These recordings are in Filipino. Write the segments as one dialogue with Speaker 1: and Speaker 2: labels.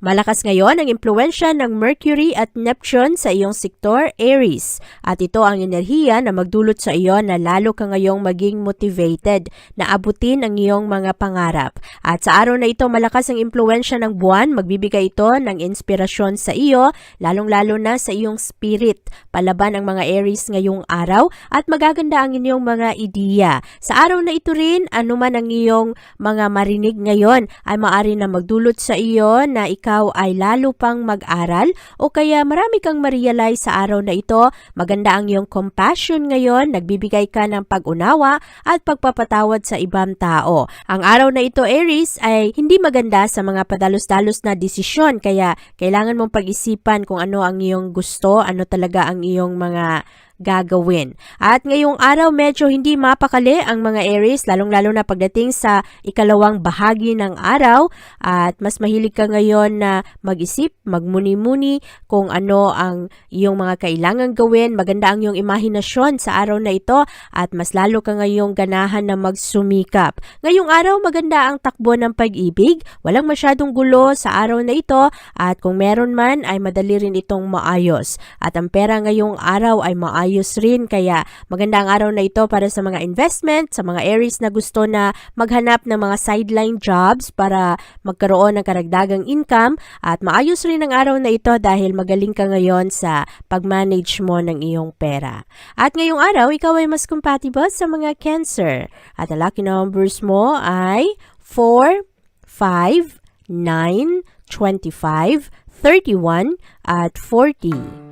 Speaker 1: Malakas ngayon ang impluensya ng Mercury at Neptune sa iyong sektor Aries at ito ang enerhiya na magdulot sa iyo na lalo ka ngayong maging motivated na abutin ang iyong mga pangarap. At sa araw na ito malakas ang impluensya ng buwan, magbibigay ito ng inspirasyon sa iyo lalong-lalo na sa iyong spirit. Palaban ang mga Aries ngayong araw at magaganda ang inyong mga ideya. Sa araw na ito rin, anuman ang iyong mga marinig ngayon ay maari na magdulot sa iyo na ikaw ay lalo pang mag-aral o kaya marami kang ma-realize sa araw na ito. Maganda ang iyong compassion ngayon, nagbibigay ka ng pag-unawa at pagpapatawad sa ibang tao. Ang araw na ito, Aries, ay hindi maganda sa mga padalos-dalos na desisyon kaya kailangan mong pag-isipan kung ano ang iyong gusto, ano talaga ang iyong mga gagawin. At ngayong araw medyo hindi mapakali ang mga Aries lalong-lalo na pagdating sa ikalawang bahagi ng araw at mas mahilig ka ngayon na mag-isip, magmuni-muni kung ano ang iyong mga kailangan gawin. Maganda ang iyong imahinasyon sa araw na ito at mas lalo ka ngayong ganahan na magsumikap. Ngayong araw maganda ang takbo ng pag-ibig, walang masyadong gulo sa araw na ito at kung meron man ay madali rin itong maayos. At ang pera ngayong araw ay maayos rin kaya maganda ang araw na ito para sa mga investment, sa mga Aries na gusto na maghanap ng mga sideline jobs para magkaroon ng karagdagang income at maayos rin ang araw na ito dahil magaling ka ngayon sa pag-manage mo ng iyong pera. At ngayong araw, ikaw ay mas compatible sa mga Cancer at ang lucky numbers mo ay 4, 5, 9, 25, 31 at 40.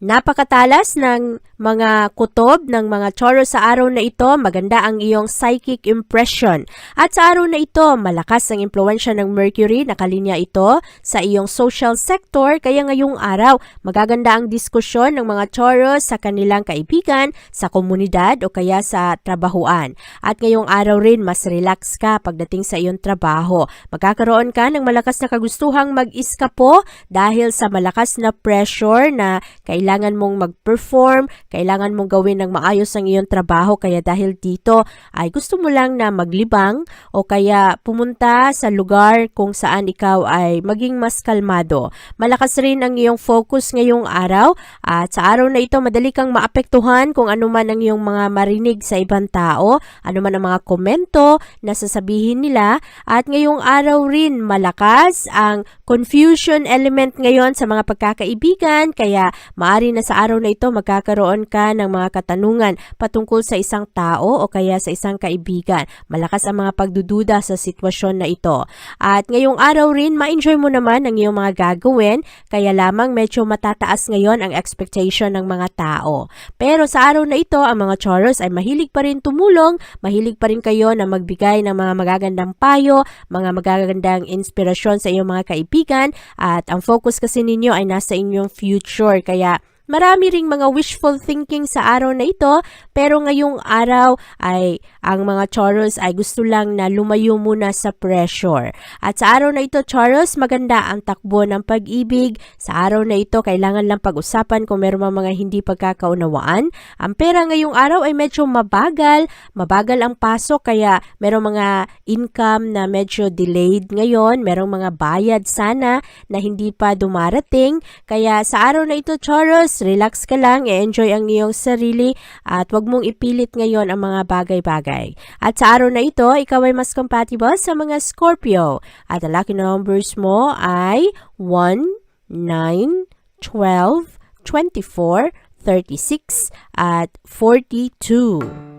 Speaker 1: Napakatalas ng mga kutob ng mga choro sa araw na ito, maganda ang iyong psychic impression. At sa araw na ito, malakas ang impluensya ng Mercury, nakalinya ito sa iyong social sector, kaya ngayong araw, magaganda ang diskusyon ng mga choro sa kanilang kaibigan, sa komunidad o kaya sa trabahuan. At ngayong araw rin, mas relax ka pagdating sa iyong trabaho. Magkakaroon ka ng malakas na kagustuhang mag-iskapo dahil sa malakas na pressure na kailangan mong mag-perform, kailangan mong gawin ng maayos ang iyong trabaho kaya dahil dito ay gusto mo lang na maglibang o kaya pumunta sa lugar kung saan ikaw ay maging mas kalmado. Malakas rin ang iyong focus ngayong araw at sa araw na ito madali kang maapektuhan kung ano man ang iyong mga marinig sa ibang tao, ano man ang mga komento na sasabihin nila at ngayong araw rin malakas ang confusion element ngayon sa mga pagkakaibigan kaya maaari na sa araw na ito magkakaroon ka ng mga katanungan patungkol sa isang tao o kaya sa isang kaibigan. Malakas ang mga pagdududa sa sitwasyon na ito. At ngayong araw rin, ma-enjoy mo naman ang iyong mga gagawin, kaya lamang medyo matataas ngayon ang expectation ng mga tao. Pero sa araw na ito, ang mga Choros ay mahilig pa rin tumulong, mahilig pa rin kayo na magbigay ng mga magagandang payo, mga magagandang inspirasyon sa iyong mga kaibigan, at ang focus kasi ninyo ay nasa inyong future. Kaya Marami ring mga wishful thinking sa araw na ito, pero ngayong araw ay ang mga Taurus ay gusto lang na lumayo muna sa pressure. At sa araw na ito, Taurus, maganda ang takbo ng pag-ibig. Sa araw na ito, kailangan lang pag-usapan kung meron mga hindi pagkakaunawaan. Ang pera ngayong araw ay medyo mabagal. Mabagal ang pasok kaya merong mga income na medyo delayed ngayon. Merong mga bayad sana na hindi pa dumarating. Kaya sa araw na ito, Taurus, relax ka lang, i-enjoy ang iyong sarili at wag mong ipilit ngayon ang mga bagay-bagay. At sa araw na ito, ikaw ay mas compatible sa mga Scorpio. At ang lucky numbers mo ay 1, 9, 12, 24, 36, at 42.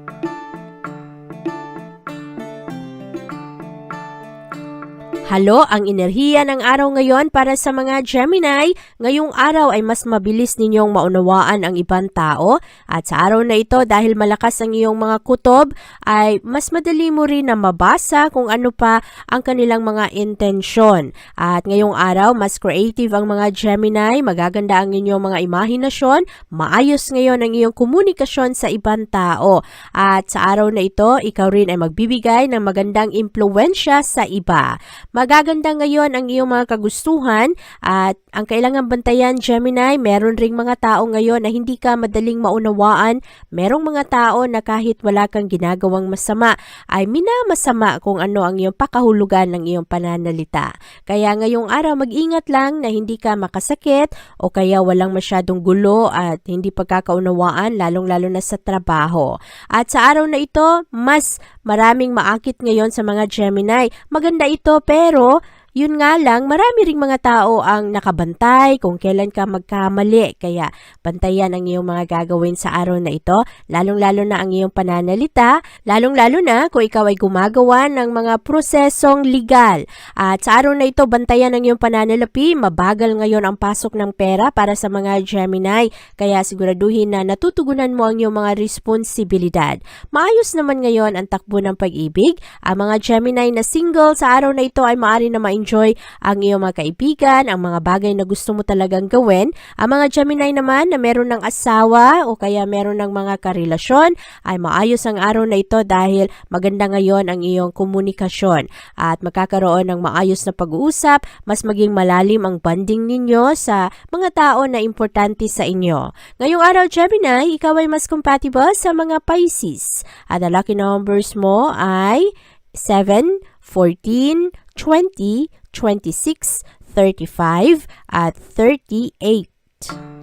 Speaker 1: Halo ang enerhiya ng araw ngayon para sa mga Gemini. Ngayong araw ay mas mabilis ninyong maunawaan ang ibang tao at sa araw na ito dahil malakas ang iyong mga kutob ay mas madali mo rin na mabasa kung ano pa ang kanilang mga intensyon. At ngayong araw mas creative ang mga Gemini, magaganda ang inyong mga imahinasyon, maayos ngayon ang iyong komunikasyon sa ibang tao. At sa araw na ito, ikaw rin ay magbibigay ng magandang impluensya sa iba. Magaganda ngayon ang iyong mga kagustuhan at ang kailangan bantayan Gemini, meron ring mga tao ngayon na hindi ka madaling maunawaan. Merong mga tao na kahit wala kang ginagawang masama ay minamasama kung ano ang iyong pakahulugan ng iyong pananalita. Kaya ngayong araw mag-ingat lang na hindi ka makasakit o kaya walang masyadong gulo at hindi pagkakaunawaan lalong-lalo na sa trabaho. At sa araw na ito, mas maraming maakit ngayon sa mga Gemini. Maganda ito pero yun nga lang, marami ring mga tao ang nakabantay kung kailan ka magkamali. Kaya bantayan ang iyong mga gagawin sa araw na ito, lalong-lalo na ang iyong pananalita, lalong-lalo na kung ikaw ay gumagawa ng mga prosesong legal. At sa araw na ito, bantayan ang iyong pananalapi, mabagal ngayon ang pasok ng pera para sa mga Gemini. Kaya siguraduhin na natutugunan mo ang iyong mga responsibilidad. Maayos naman ngayon ang takbo ng pag-ibig. Ang mga Gemini na single sa araw na ito ay maaari na ma-enjoy ang iyong mga kaibigan, ang mga bagay na gusto mo talagang gawin. Ang mga Gemini naman na meron ng asawa o kaya meron ng mga karelasyon ay maayos ang araw na ito dahil maganda ngayon ang iyong komunikasyon at magkakaroon ng maayos na pag-uusap, mas maging malalim ang bonding ninyo sa mga tao na importante sa inyo. Ngayong araw Gemini, ikaw ay mas compatible sa mga Pisces at ang lucky numbers mo ay 7, 14, 20, 26, 35, at 38.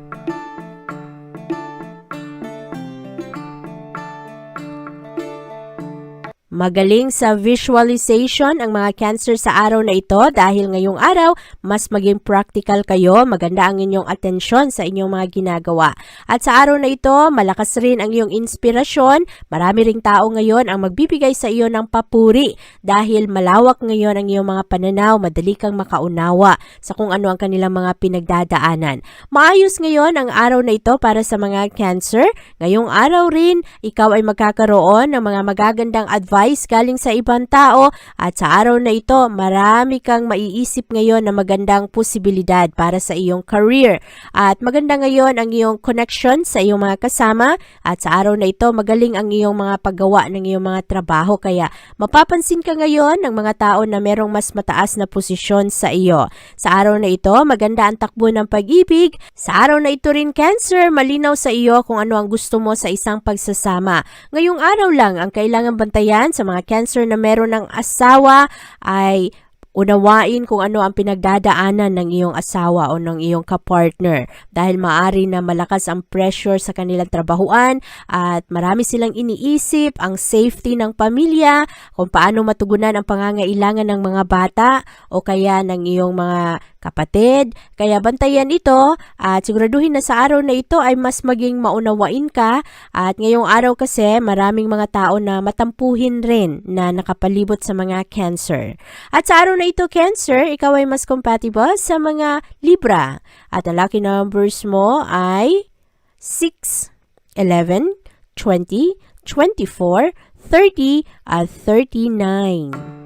Speaker 1: Magaling sa visualization ang mga cancer sa araw na ito dahil ngayong araw, mas maging practical kayo, maganda ang inyong atensyon sa inyong mga ginagawa. At sa araw na ito, malakas rin ang iyong inspirasyon, marami ring tao ngayon ang magbibigay sa iyo ng papuri dahil malawak ngayon ang iyong mga pananaw, madali kang makaunawa sa kung ano ang kanilang mga pinagdadaanan. Maayos ngayon ang araw na ito para sa mga cancer. Ngayong araw rin, ikaw ay magkakaroon ng mga magagandang advice galing sa ibang tao at sa araw na ito, marami kang maiisip ngayon na magandang posibilidad para sa iyong career. At maganda ngayon ang iyong connection sa iyong mga kasama at sa araw na ito, magaling ang iyong mga paggawa ng iyong mga trabaho kaya mapapansin ka ngayon ng mga tao na merong mas mataas na posisyon sa iyo. Sa araw na ito, maganda ang takbo ng pag-ibig. Sa araw na ito rin, Cancer, malinaw sa iyo kung ano ang gusto mo sa isang pagsasama. Ngayong araw lang ang kailangan bantayan sa mga cancer na meron ng asawa ay unawain kung ano ang pinagdadaanan ng iyong asawa o ng iyong kapartner dahil maari na malakas ang pressure sa kanilang trabahuan at marami silang iniisip ang safety ng pamilya, kung paano matugunan ang pangangailangan ng mga bata o kaya ng iyong mga kapatid. Kaya bantayan ito at siguraduhin na sa araw na ito ay mas maging maunawain ka at ngayong araw kasi maraming mga tao na matampuhin rin na nakapalibot sa mga cancer. At sa araw na ito cancer, ikaw ay mas compatible sa mga Libra at ang lucky numbers mo ay 6, 11, 20, 24, 30 at 39.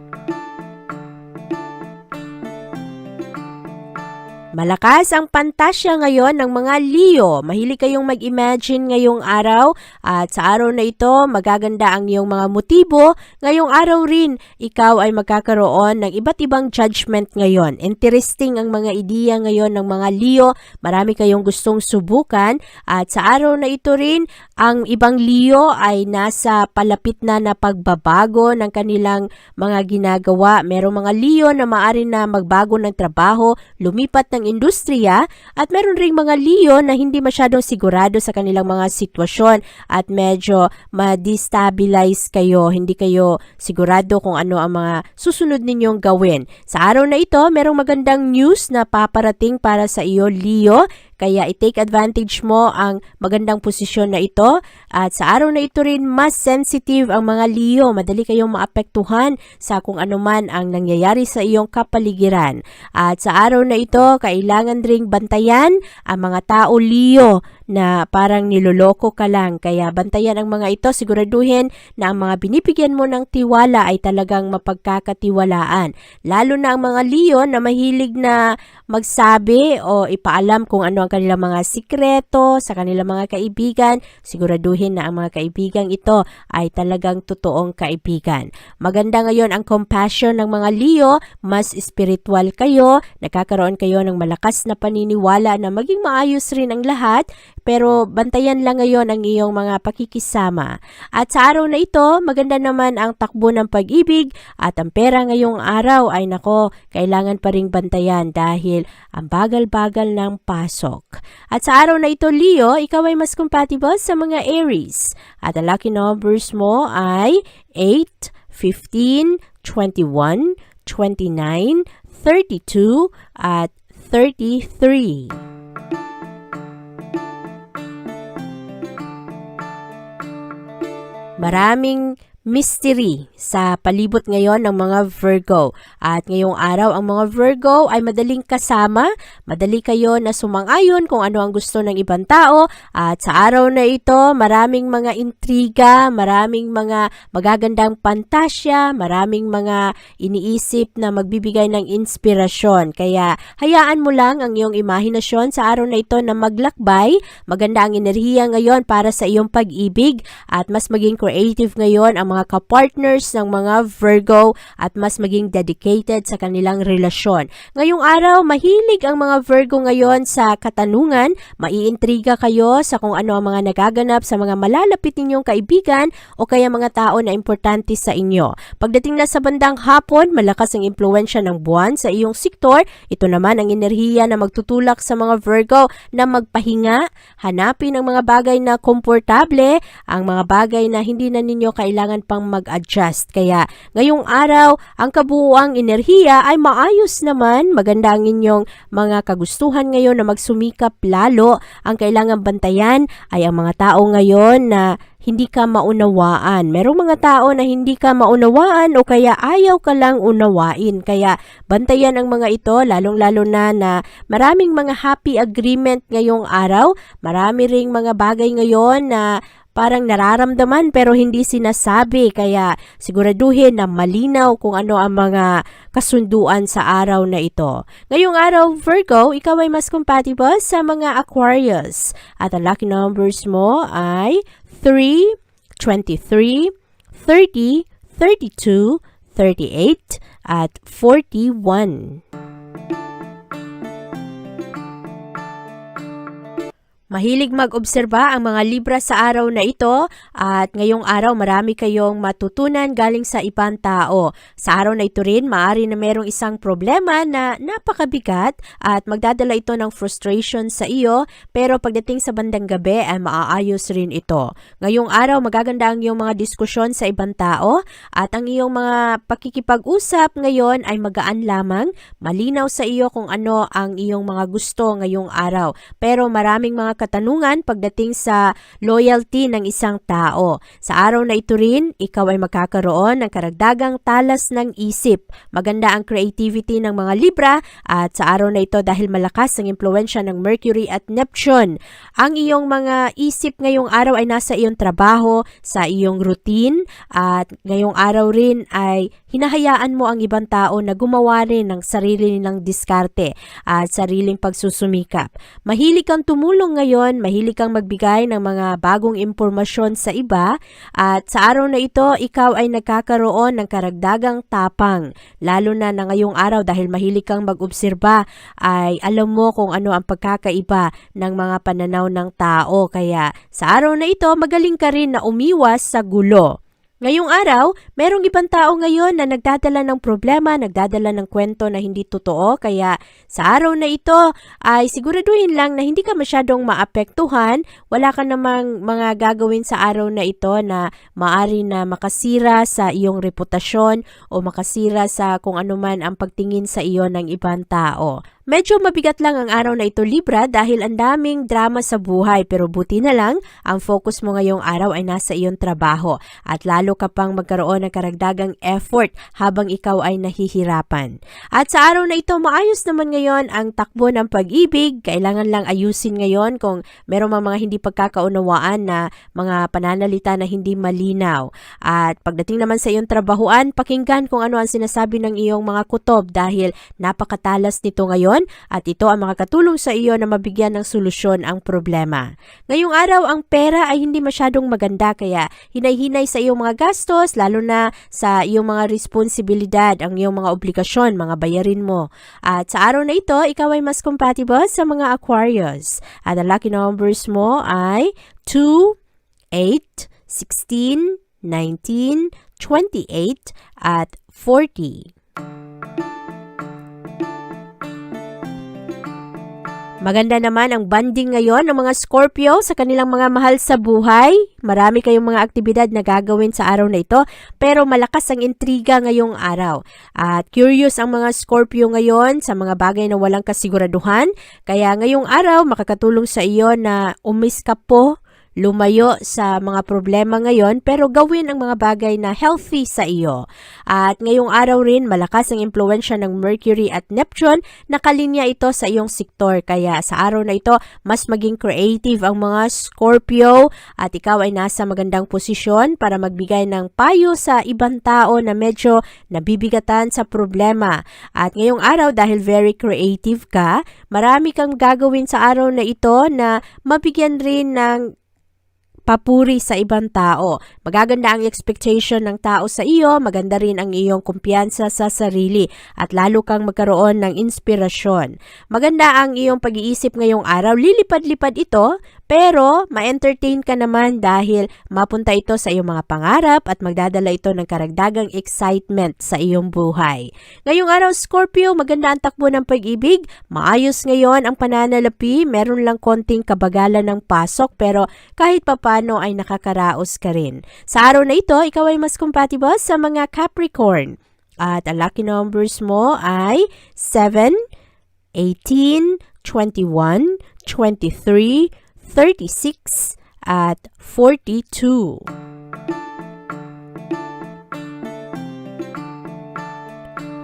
Speaker 1: Malakas ang pantasya ngayon ng mga Leo. Mahilig kayong mag-imagine ngayong araw at sa araw na ito magaganda ang iyong mga motibo. Ngayong araw rin, ikaw ay magkakaroon ng iba't ibang judgment ngayon. Interesting ang mga ideya ngayon ng mga Leo. Marami kayong gustong subukan at sa araw na ito rin, ang ibang Leo ay nasa palapit na na pagbabago ng kanilang mga ginagawa. Merong mga Leo na maari na magbago ng trabaho, lumipat ng industriya at meron ring mga Leo na hindi masyadong sigurado sa kanilang mga sitwasyon at medyo ma-destabilize kayo, hindi kayo sigurado kung ano ang mga susunod ninyong gawin. Sa araw na ito, merong magandang news na paparating para sa iyo Leo, kaya i-take advantage mo ang magandang posisyon na ito. At sa araw na ito rin mas sensitive ang mga Leo, madali kayong maapektuhan sa kung ano man ang nangyayari sa iyong kapaligiran. At sa araw na ito, kailangan ring bantayan ang mga tao Leo na parang niloloko ka lang. Kaya bantayan ang mga ito, siguraduhin na ang mga binibigyan mo ng tiwala ay talagang mapagkakatiwalaan. Lalo na ang mga Leo na mahilig na magsabi o ipaalam kung ano ang kanilang mga sikreto sa kanilang mga kaibigan, siguraduhin na ang mga kaibigan ito ay talagang totoong kaibigan. Maganda ngayon ang compassion ng mga Leo, mas spiritual kayo, nakakaroon kayo ng malakas na paniniwala na maging maayos rin ang lahat, pero bantayan lang ngayon ang iyong mga pakikisama. At sa araw na ito, maganda naman ang takbo ng pag-ibig at ang pera ngayong araw ay nako, kailangan pa ring bantayan dahil ang bagal-bagal ng pasok. At sa araw na ito, Leo, ikaw ay mas compatible sa mga Aries. At ang lucky numbers mo ay 8, 15, 21, 29, 32, at 33. Maraming mystery sa palibot ngayon ng mga Virgo. At ngayong araw, ang mga Virgo ay madaling kasama, madali kayo na sumang-ayon kung ano ang gusto ng ibang tao. At sa araw na ito, maraming mga intriga, maraming mga magagandang pantasya, maraming mga iniisip na magbibigay ng inspirasyon. Kaya hayaan mo lang ang iyong imahinasyon sa araw na ito na maglakbay. Maganda ang enerhiya ngayon para sa iyong pag-ibig at mas maging creative ngayon ang mga kapartners ng mga Virgo at mas maging dedicated sa kanilang relasyon. Ngayong araw, mahilig ang mga Virgo ngayon sa katanungan, maiintriga kayo sa kung ano ang mga nagaganap sa mga malalapit ninyong kaibigan o kaya mga tao na importante sa inyo. Pagdating na sa bandang hapon, malakas ang impluensya ng buwan sa iyong sektor. Ito naman ang enerhiya na magtutulak sa mga Virgo na magpahinga, hanapin ang mga bagay na komportable, ang mga bagay na hindi na ninyo kailangan pang mag-adjust. Kaya ngayong araw, ang kabuuang enerhiya ay maayos naman. Maganda ang inyong mga kagustuhan ngayon na magsumikap lalo. Ang kailangan bantayan ay ang mga tao ngayon na hindi ka maunawaan. Merong mga tao na hindi ka maunawaan o kaya ayaw ka lang unawain. Kaya bantayan ang mga ito, lalong-lalo na na maraming mga happy agreement ngayong araw. Marami ring mga bagay ngayon na parang nararamdaman pero hindi sinasabi kaya siguraduhin na malinaw kung ano ang mga kasunduan sa araw na ito. Ngayong araw Virgo, ikaw ay mas compatible sa mga Aquarius at ang lucky numbers mo ay 3, 23, 30, 32, 38 at 41. Mahilig mag-obserba ang mga Libra sa araw na ito at ngayong araw marami kayong matutunan galing sa ibang tao. Sa araw na ito rin, maaari na merong isang problema na napakabigat at magdadala ito ng frustration sa iyo pero pagdating sa bandang gabi ay maaayos rin ito. Ngayong araw magaganda ang iyong mga diskusyon sa ibang tao at ang iyong mga pakikipag-usap ngayon ay magaan lamang. Malinaw sa iyo kung ano ang iyong mga gusto ngayong araw. Pero maraming mga katanungan pagdating sa loyalty ng isang tao. Sa araw na ito rin, ikaw ay magkakaroon ng karagdagang talas ng isip. Maganda ang creativity ng mga Libra at sa araw na ito dahil malakas ang impluensya ng Mercury at Neptune. Ang iyong mga isip ngayong araw ay nasa iyong trabaho, sa iyong routine at ngayong araw rin ay hinahayaan mo ang ibang tao na gumawa rin ng sarili nilang diskarte at sariling pagsusumikap. Mahilig kang tumulong ngayon, mahilig kang magbigay ng mga bagong impormasyon sa iba at sa araw na ito, ikaw ay nagkakaroon ng karagdagang tapang. Lalo na na ngayong araw dahil mahilig kang mag-obserba ay alam mo kung ano ang pagkakaiba ng mga pananaw ng tao. Kaya sa araw na ito, magaling ka rin na umiwas sa gulo. Ngayong araw, merong ibang tao ngayon na nagdadala ng problema, nagdadala ng kwento na hindi totoo, kaya sa araw na ito ay siguraduhin lang na hindi ka masyadong maapektuhan, wala ka namang mga gagawin sa araw na ito na maari na makasira sa iyong reputasyon o makasira sa kung ano man ang pagtingin sa iyo ng ibang tao. Medyo mabigat lang ang araw na ito Libra dahil ang daming drama sa buhay pero buti na lang ang focus mo ngayong araw ay nasa iyong trabaho at lalo ka pang magkaroon ng karagdagang effort habang ikaw ay nahihirapan. At sa araw na ito maayos naman ngayon ang takbo ng pag-ibig, kailangan lang ayusin ngayon kung meron mang mga hindi pagkakaunawaan na mga pananalita na hindi malinaw. At pagdating naman sa iyong trabahuan, pakinggan kung ano ang sinasabi ng iyong mga kutob dahil napakatalas nito ngayon at ito ang makakatulong sa iyo na mabigyan ng solusyon ang problema. Ngayong araw, ang pera ay hindi masyadong maganda kaya hinay-hinay sa iyong mga gastos, lalo na sa iyong mga responsibilidad, ang iyong mga obligasyon, mga bayarin mo. At sa araw na ito, ikaw ay mas compatible sa mga Aquarius. At ang lucky numbers mo ay 2, 8, 16, 19, 28, at 40. Maganda naman ang banding ngayon ng mga Scorpio sa kanilang mga mahal sa buhay. Marami kayong mga aktibidad na gagawin sa araw na ito, pero malakas ang intriga ngayong araw. At curious ang mga Scorpio ngayon sa mga bagay na walang kasiguraduhan, kaya ngayong araw makakatulong sa iyo na umiskap po lumayo sa mga problema ngayon pero gawin ang mga bagay na healthy sa iyo. At ngayong araw rin malakas ang impluensya ng Mercury at Neptune nakalinya ito sa iyong sektor kaya sa araw na ito mas maging creative ang mga Scorpio at ikaw ay nasa magandang posisyon para magbigay ng payo sa ibang tao na medyo nabibigatan sa problema. At ngayong araw dahil very creative ka, marami kang gagawin sa araw na ito na mabigyan rin ng papuri sa ibang tao. Magaganda ang expectation ng tao sa iyo, maganda rin ang iyong kumpiyansa sa sarili at lalo kang magkaroon ng inspirasyon. Maganda ang iyong pag-iisip ngayong araw, lilipad-lipad ito, pero ma-entertain ka naman dahil mapunta ito sa iyong mga pangarap at magdadala ito ng karagdagang excitement sa iyong buhay. Ngayong araw, Scorpio, maganda ang takbo ng pag-ibig, maayos ngayon ang pananalapi, meron lang konting kabagalan ng pasok pero kahit papano ay nakakaraos ka rin. Sa araw na ito, ikaw ay mas compatible sa mga Capricorn. At ang lucky numbers mo ay 7, 18, 21, 23, 36, at 42.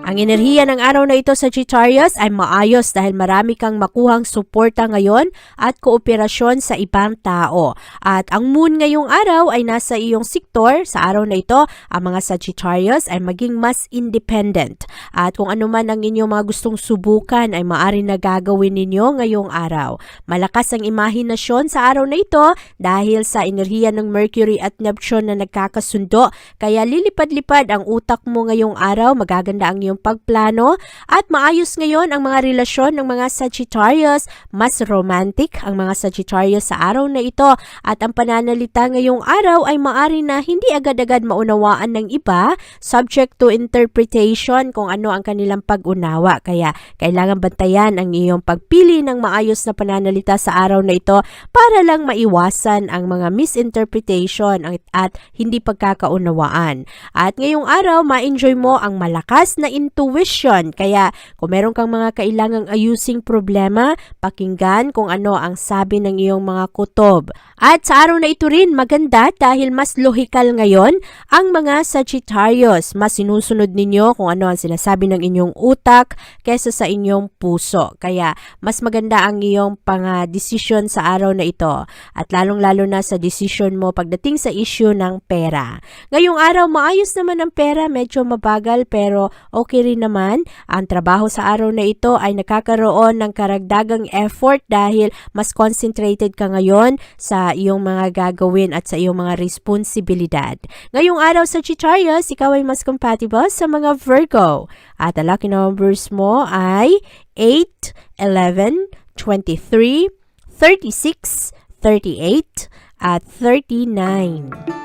Speaker 1: Ang enerhiya ng araw na ito sa Sagittarius ay maayos dahil marami kang makuhang suporta ngayon at kooperasyon sa ibang tao. At ang moon ngayong araw ay nasa iyong sektor. Sa araw na ito, ang mga Sagittarius ay maging mas independent. At kung ano man ang inyong mga gustong subukan ay maari na gagawin ninyo ngayong araw. Malakas ang imahinasyon sa araw na ito dahil sa enerhiya ng Mercury at Neptune na nagkakasundo. Kaya lilipad-lipad ang utak mo ngayong araw, magaganda ang iyong pagplano at maayos ngayon ang mga relasyon ng mga Sagittarius. Mas romantic ang mga Sagittarius sa araw na ito at ang pananalita ngayong araw ay maari na hindi agad-agad maunawaan ng iba subject to interpretation kung ano ang kanilang pag-unawa. Kaya kailangan bantayan ang iyong pagpili ng maayos na pananalita sa araw na ito para lang maiwasan ang mga misinterpretation at, hindi pagkakaunawaan. At ngayong araw, ma-enjoy mo ang malakas na intuition. Kaya kung meron kang mga kailangang ayusing problema, pakinggan kung ano ang sabi ng iyong mga kutob. At sa araw na ito rin maganda dahil mas lohikal ngayon ang mga Sagittarius. Mas sinusunod ninyo kung ano ang sinasabi ng inyong utak kesa sa inyong puso. Kaya mas maganda ang iyong pang-desisyon sa araw na ito. At lalong-lalo na sa decision mo pagdating sa issue ng pera. Ngayong araw, maayos naman ang pera, medyo mabagal pero okay rin naman. Ang trabaho sa araw na ito ay nakakaroon ng karagdagang effort dahil mas concentrated ka ngayon sa iyong mga gagawin at sa iyong mga responsibilidad. Ngayong araw sa Sagittarius, ikaw ay mas compatible sa mga Virgo. At ang lucky numbers mo ay 8, 11, 23, 36, 38, at 39.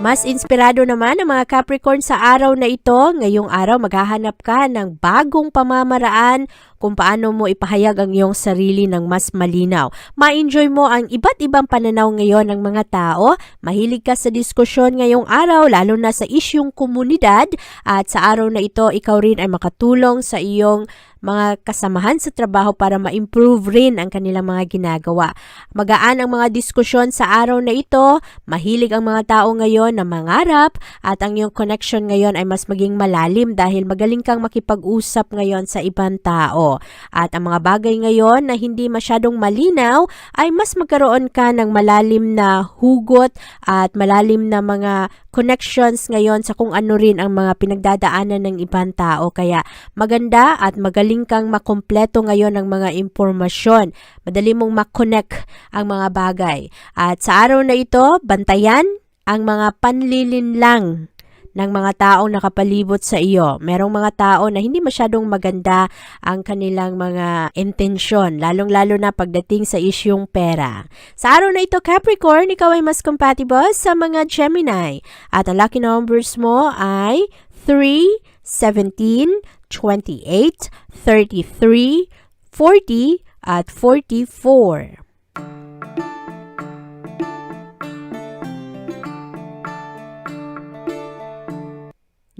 Speaker 1: Mas inspirado naman ang mga Capricorn sa araw na ito. Ngayong araw maghahanap ka ng bagong pamamaraan kung paano mo ipahayag ang iyong sarili ng mas malinaw. Ma-enjoy mo ang iba't ibang pananaw ngayon ng mga tao. Mahilig ka sa diskusyon ngayong araw lalo na sa isyong komunidad at sa araw na ito ikaw rin ay makatulong sa iyong mga kasamahan sa trabaho para ma-improve rin ang kanilang mga ginagawa. Magaan ang mga diskusyon sa araw na ito, mahilig ang mga tao ngayon na mangarap at ang iyong connection ngayon ay mas maging malalim dahil magaling kang makipag-usap ngayon sa ibang tao. At ang mga bagay ngayon na hindi masyadong malinaw ay mas magkaroon ka ng malalim na hugot at malalim na mga connections ngayon sa kung ano rin ang mga pinagdadaanan ng ibang tao. Kaya maganda at magaling kang makompleto ngayon ng mga impormasyon. Madali mong makonect ang mga bagay. At sa araw na ito, bantayan ang mga panlilinlang ng mga taong nakapalibot sa iyo. Merong mga tao na hindi masyadong maganda ang kanilang mga intensyon, lalong-lalo na pagdating sa isyong pera. Sa araw na ito, Capricorn, ikaw ay mas compatible sa mga Gemini. At ang lucky numbers mo ay 3, 17, 28, 33, 40, at 44.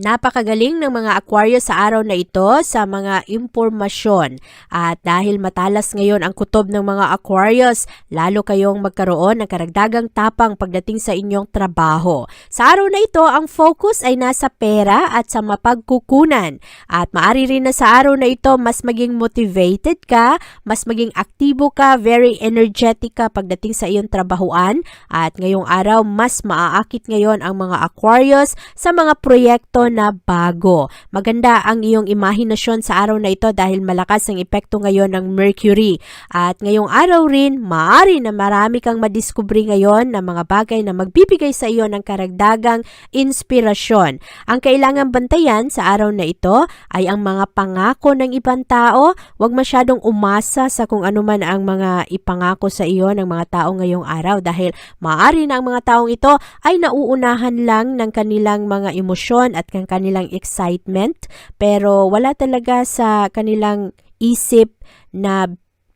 Speaker 1: Napakagaling ng mga Aquarius sa araw na ito sa mga impormasyon. At dahil matalas ngayon ang kutob ng mga Aquarius, lalo kayong magkaroon ng karagdagang tapang pagdating sa inyong trabaho. Sa araw na ito, ang focus ay nasa pera at sa mapagkukunan. At maari rin na sa araw na ito, mas maging motivated ka, mas maging aktibo ka, very energetic ka pagdating sa iyong trabahuan. At ngayong araw, mas maaakit ngayon ang mga Aquarius sa mga proyekto na bago. Maganda ang iyong imahinasyon sa araw na ito dahil malakas ang epekto ngayon ng Mercury. At ngayong araw rin, maaari na marami kang madiskubre ngayon na mga bagay na magbibigay sa iyo ng karagdagang inspirasyon. Ang kailangan bantayan sa araw na ito ay ang mga pangako ng ibang tao. Huwag masyadong umasa sa kung ano man ang mga ipangako sa iyo ng mga tao ngayong araw dahil maaari na ang mga taong ito ay nauunahan lang ng kanilang mga emosyon at ng kanilang excitement pero wala talaga sa kanilang isip na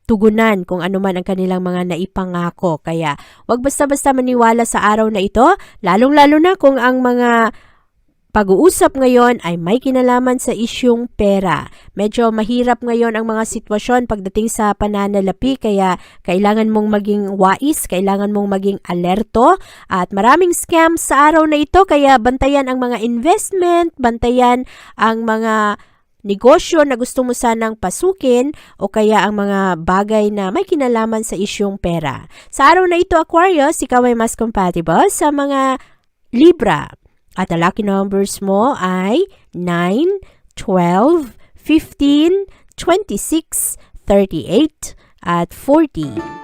Speaker 1: tugunan kung ano man ang kanilang mga naipangako. Kaya wag basta-basta maniwala sa araw na ito, lalong-lalo na kung ang mga pag-uusap ngayon ay may kinalaman sa isyong pera. Medyo mahirap ngayon ang mga sitwasyon pagdating sa pananalapi kaya kailangan mong maging wais, kailangan mong maging alerto at maraming scams sa araw na ito kaya bantayan ang mga investment, bantayan ang mga negosyo na gusto mo sanang pasukin o kaya ang mga bagay na may kinalaman sa isyong pera. Sa araw na ito, Aquarius, ikaw ay mas compatible sa mga Libra. At ang lucky numbers mo ay 9, 12, 15, 26, 38, at 40.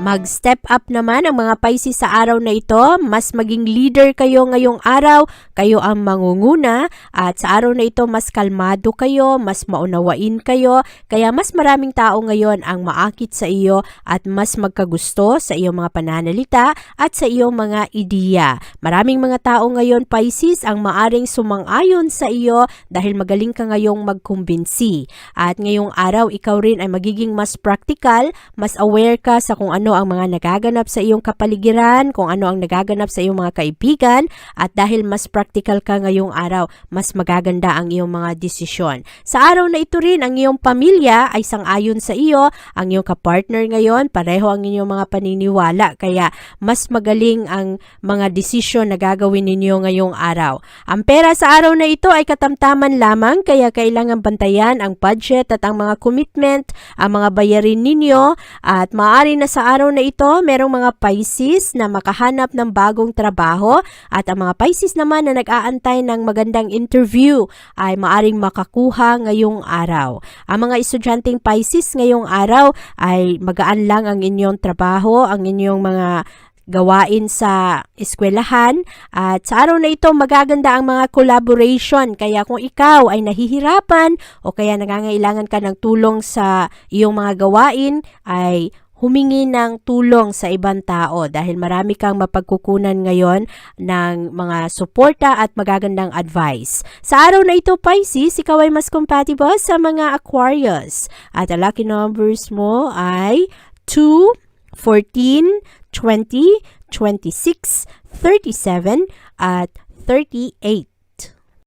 Speaker 1: Mag-step up naman ang mga Pisces sa araw na ito. Mas maging leader kayo ngayong araw. Kayo ang mangunguna. At sa araw na ito, mas kalmado kayo, mas maunawain kayo. Kaya mas maraming tao ngayon ang maakit sa iyo at mas magkagusto sa iyong mga pananalita at sa iyong mga ideya. Maraming mga tao ngayon, Pisces, ang maaring sumang-ayon sa iyo dahil magaling ka ngayong magkumbinsi. At ngayong araw, ikaw rin ay magiging mas practical, mas aware ka sa kung ano ano ang mga nagaganap sa iyong kapaligiran, kung ano ang nagaganap sa iyong mga kaibigan, at dahil mas practical ka ngayong araw, mas magaganda ang iyong mga desisyon. Sa araw na ito rin, ang iyong pamilya ay sang-ayon sa iyo, ang iyong kapartner ngayon, pareho ang inyong mga paniniwala, kaya mas magaling ang mga desisyon na gagawin ninyo ngayong araw. Ang pera sa araw na ito ay katamtaman lamang, kaya kailangan bantayan ang budget at ang mga commitment, ang mga bayarin ninyo, at maaari na sa araw na ito, merong mga Pisces na makahanap ng bagong trabaho, at ang mga Pisces naman na nag-aantay ng magandang interview ay maaring makakuha ngayong araw. Ang mga estudyanteng Pisces ngayong araw ay magaan lang ang inyong trabaho, ang inyong mga gawain sa eskwelahan at sa araw na ito magaganda ang mga collaboration kaya kung ikaw ay nahihirapan o kaya nangangailangan ka ng tulong sa iyong mga gawain ay humingi ng tulong sa ibang tao dahil marami kang mapagkukunan ngayon ng mga suporta at magagandang advice. Sa araw na ito, Pisces, ikaw ay mas compatible sa mga Aquarius. At ang lucky numbers mo ay 2, 14, 20, 26, 37, at 38.